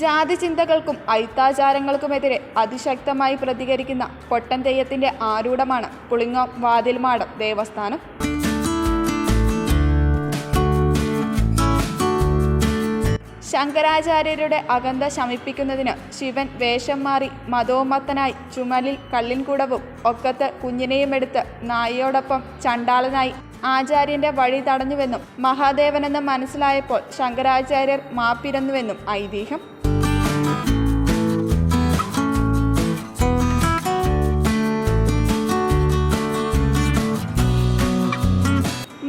ജാതി ചിന്തകൾക്കും ഐത്താചാരങ്ങൾക്കുമെതിരെ അതിശക്തമായി പ്രതികരിക്കുന്ന പൊട്ടൻ തെയ്യത്തിന്റെ ആരൂഢമാണ് പുളിങ്ങോം വാതിൽമാടം ദേവസ്ഥാനം. ശങ്കരാചാര്യരുടെ അകന്ത ശമിപ്പിക്കുന്നതിന് ശിവൻ വേഷം മാറി മതോമത്തനായി ചുമലിൽ കള്ളിൻകുടവും ഒക്കത്ത് കുഞ്ഞിനെയും എടുത്ത് നായയോടൊപ്പം ചണ്ടാളനായി ആചാര്യന്റെ വഴി തടഞ്ഞുവെന്നും മഹാദേവനെന്ന് മനസ്സിലായപ്പോൾ ശങ്കരാചാര്യർ മാപ്പിരന്നുവെന്നും ഐതിഹ്യം.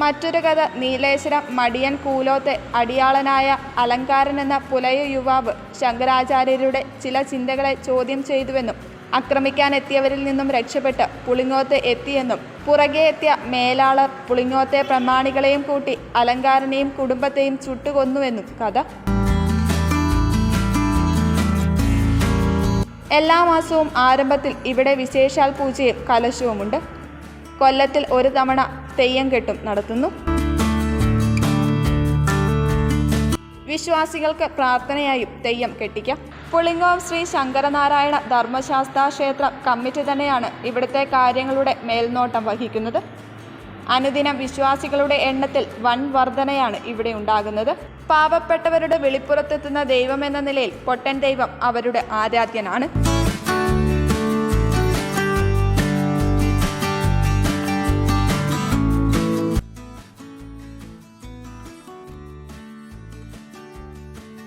മറ്റൊരു കഥ നീലേശ്വരം മടിയൻ കൂലോത്തെ അടിയാളനായ അലങ്കാരൻ എന്ന പുലയ യുവാവ് ശങ്കരാചാര്യരുടെ ചില ചിന്തകളെ ചോദ്യം ചെയ്തുവെന്നും ആക്രമിക്കാൻ എത്തിയവരിൽ നിന്നും രക്ഷപ്പെട്ട് പുളിങ്ങോത്ത് എത്തിയെന്നും പുറകെ എത്തിയ മേലാളർ പുളിങ്ങോത്തെ പ്രമാണികളെയും കൂട്ടി അലങ്കാരനെയും കുടുംബത്തെയും ചുട്ടുകൊന്നുവെന്നും കഥ. എല്ലാ മാസവും ആരംഭത്തിൽ ഇവിടെ വിശേഷാൽ പൂജയും കലശവുമുണ്ട്. കൊല്ലത്തിൽ ഒരു തവണ തെയ്യം കെട്ടും നടത്തുന്നു. വിശ്വാസികൾക്ക് പ്രാർത്ഥനയായും തെയ്യം കെട്ടിക്കാം. പുളിങ്ങോം ശ്രീ ശങ്കരനാരായണ ധർമ്മശാസ്ത്ര ക്ഷേത്രം കമ്മിറ്റി തന്നെയാണ് ഇവിടുത്തെ കാര്യങ്ങളുടെ മേൽനോട്ടം വഹിക്കുന്നത്. അനുദിനം വിശ്വാസികളുടെ എണ്ണത്തിൽ വൻ വർധനയാണ് ഇവിടെ ഉണ്ടാകുന്നത്. പാവപ്പെട്ടവരുടെ വെളിപ്പുറത്തെത്തുന്ന ദൈവം എന്ന നിലയിൽ പൊട്ടൻ ദൈവം അവരുടെ ആരാധ്യനാണ്.